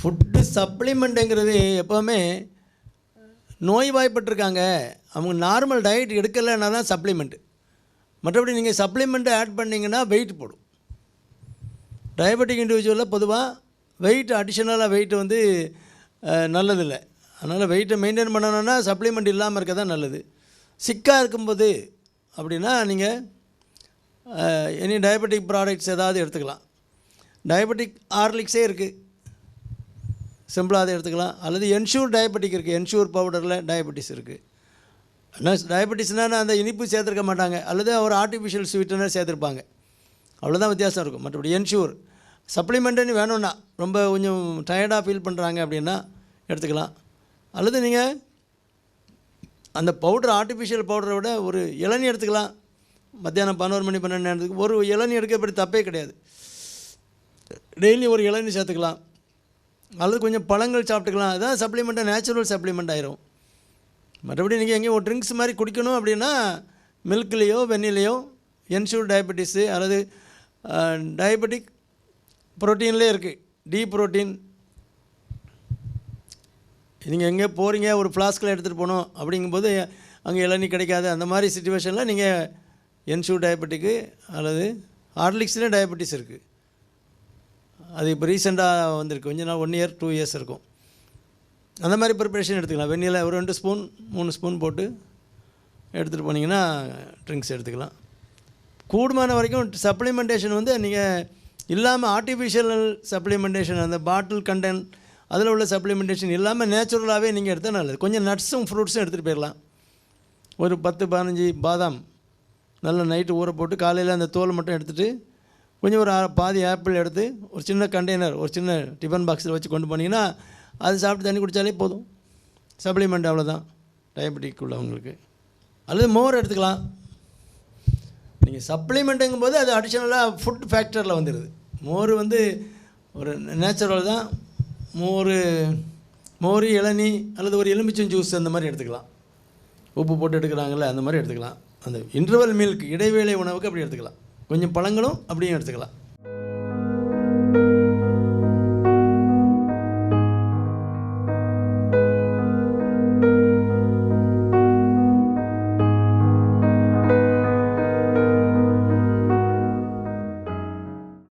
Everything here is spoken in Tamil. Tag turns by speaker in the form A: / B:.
A: ஃபுட்டு சப்ளிமெண்ட்டுங்கிறது எப்போவுமே நோய்வாய்ப்பட்டிருக்காங்க. அவங்க நார்மல் டயட் எடுக்கலைன்னா தான் சப்ளிமெண்ட்டு மற்றபடி நீங்கள் சப்ளிமெண்ட்டை ஆட் பண்ணிங்கன்னா வெயிட் போடும். டயபெட்டிக் இண்டிவிஜுவலில் பொதுவாக வெயிட் அடிஷ்னலாக வெயிட் வந்து நல்லதில்லை. அதனால் வெயிட்டை மெயின்டைன் பண்ணணும்னா சப்ளிமெண்ட் இல்லாமல் இருக்க தான் நல்லது. சிக்காக இருக்கும்போது அப்படின்னா நீங்கள் எனி டயபெட்டிக் ப்ராடக்ட்ஸ் ஏதாவது எடுத்துக்கலாம். டயபெட்டிக் ஹார்லிக்ஸே இருக்குது சிம்பிளாக அதை எடுத்துக்கலாம். அல்லது என்ஷூர் டயபெட்டிக் இருக்குது என்ஷூர் பவுடரில் டயபெட்டிஸ் இருக்குது ஆனால் டயபெட்டிஸ்னால் அந்த இனிப்பு சேர்த்துருக்க மாட்டாங்க. அல்லது ஒரு ஆர்டிஃபிஷியல் ஸ்வீட்டனர் சேர்த்துருப்பாங்க. அவ்வளோதான் வித்தியாசம் இருக்கும். மற்றபடி என்ஷூர் சப்ளிமெண்ட்டுன்னு வேணும்னா ரொம்ப கொஞ்சம் டயர்டாக ஃபீல் பண்ணுறாங்க அப்படின்னா எடுத்துக்கலாம். அல்லது நீங்கள் அந்த பவுடர் ஆர்டிஃபிஷியல் பவுடரை விட ஒரு இளநி எடுத்துக்கலாம். மத்தியானம் பதினோரு மணி பன்னெண்டு நேரத்துக்கு. ஒரு இளநி எடுக்க இப்படி தப்பே கிடையாது. டெய்லி ஒரு இளநி சேர்த்துக்கலாம். அல்லது கொஞ்சம் பழங்கள் சாப்பிட்டுக்கலாம். அதுதான் சப்ளிமெண்ட்டாக நேச்சுரல் சப்ளிமெண்ட் ஆயிரும். மற்றபடி நீங்கள் எங்கேயும் ஒரு ட்ரிங்க்ஸ் மாதிரி குடிக்கணும் அப்படின்னா மில்க்லேயோ வெண்ணிலையோ என்ஷூர் டயபெட்டிஸு அல்லது டயபெட்டிக் ப்ரோட்டீன்லேயே இருக்குது டி ப்ரோட்டீன் நீங்கள் எங்கே போகிறீங்க ஒரு ஃப்ளாஸ்கில் எடுத்துகிட்டு போகணும் அப்படிங்கும்போது அங்கே இளநீ கிடைக்காது. அந்த மாதிரி சுச்சுவேஷனில் நீங்கள் என்ஷூர் டயபெட்டிக்கு அல்லது ஹார்லிக்ஸ்லேயே டயபெட்டிஸ் இருக்குது அது இப்போ ரீசெண்டாக வந்திருக்கு. கொஞ்ச நாள் ஒன் இயர் டூ இயர்ஸ் இருக்கும். அந்த மாதிரி ப்ரிப்பரேஷன் எடுத்துக்கலாம். வெந்நில ஒரு ரெண்டு ஸ்பூன் மூணு ஸ்பூன் போட்டு எடுத்துகிட்டு போனீங்கன்னா ட்ரிங்க்ஸ் எடுத்துக்கலாம். கூடுமான வரைக்கும் சப்ளிமெண்டேஷன் வந்து நீங்கள் இல்லாமல் ஆர்டிஃபிஷியல் சப்ளிமெண்டேஷன் அந்த பாட்டில் கண்டென்ட் அதில் உள்ள சப்ளிமெண்டேஷன் இல்லாமல் நேச்சுரலாகவே நீங்கள் எடுத்தால் நல்லது. கொஞ்சம் நட்ஸும் ஃப்ரூட்ஸும் எடுத்துகிட்டு போயிடலாம். ஒரு பத்து பதினஞ்சு பாதாம் நல்லா நைட்டு ஊற போட்டு காலையில் அந்த தோல் மட்டும் எடுத்துகிட்டு கொஞ்சம் ஒரு பாதி ஆப்பிள் எடுத்து ஒரு சின்ன கண்டெய்னர் ஒரு சின்ன டிஃபன் பாக்ஸில் வச்சு கொண்டு போனீங்கன்னா அது சாப்பிட்டு தண்ணி குடித்தாலே போதும். சப்ளிமெண்ட் அவ்வளோதான் டயபெட்டிக் உள்ளவங்களுக்கு. அல்லது மோர் எடுத்துக்கலாம். நீங்கள் சப்ளிமெண்ட்டுங்கும் போது அது அடிஷ்னலாக ஃபுட் ஃபேக்டரில் வந்துடுது மோர் வந்து ஒரு நேச்சுரல் தான். மோர் மோர் இளநி அல்லது ஒரு எலுமிச்சம் ஜூஸ் அந்த மாதிரி எடுத்துக்கலாம். உப்பு போட்டு எடுக்கிறாங்கல்ல அந்த மாதிரி எடுத்துக்கலாம். அந்த இன்டர்வல் மில்க் இடைவேளை உணவுக்கு அப்படி எடுத்துக்கலாம். கொஞ்சம் பழங்களும் அப்படியும் எடுத்துக்கலாம்.